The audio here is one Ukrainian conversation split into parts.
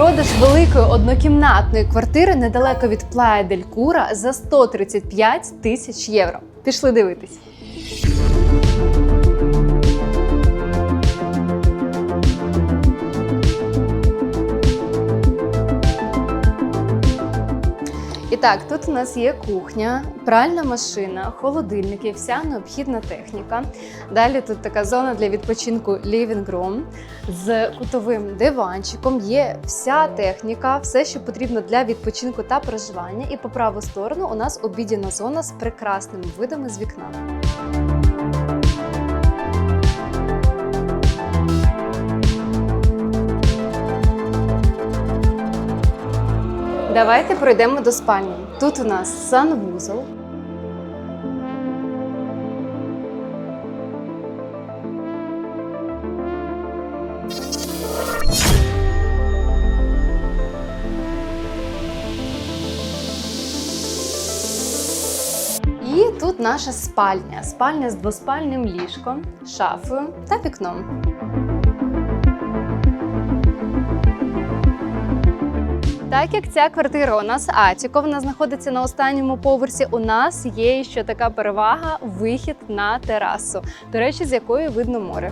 Продаж великої однокімнатної квартири недалеко від Плая Дель Кура за 135 тисяч євро. Пішли дивитись. Так, тут у нас є кухня, пральна машина, холодильники, вся необхідна техніка. Далі тут така зона для відпочинку living room з кутовим диванчиком. Є вся техніка, все, що потрібно для відпочинку та проживання. І по праву сторону у нас обідіна зона з прекрасними видами з вікна. Давайте пройдемо до спальні. Тут у нас санвузол. І тут наша спальня. Спальня з двоспальним ліжком, шафою та вікном. Так як ця квартира у нас Атіко, вона знаходиться на останньому поверсі. У нас є ще така перевага вихід на терасу. До речі, з якої видно море.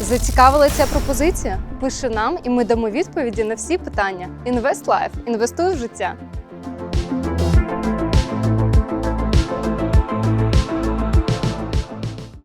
Зацікавила ця пропозиція? Пиши нам, і ми дамо відповіді на всі питання. Інвест Лайф. Інвестуй в життя.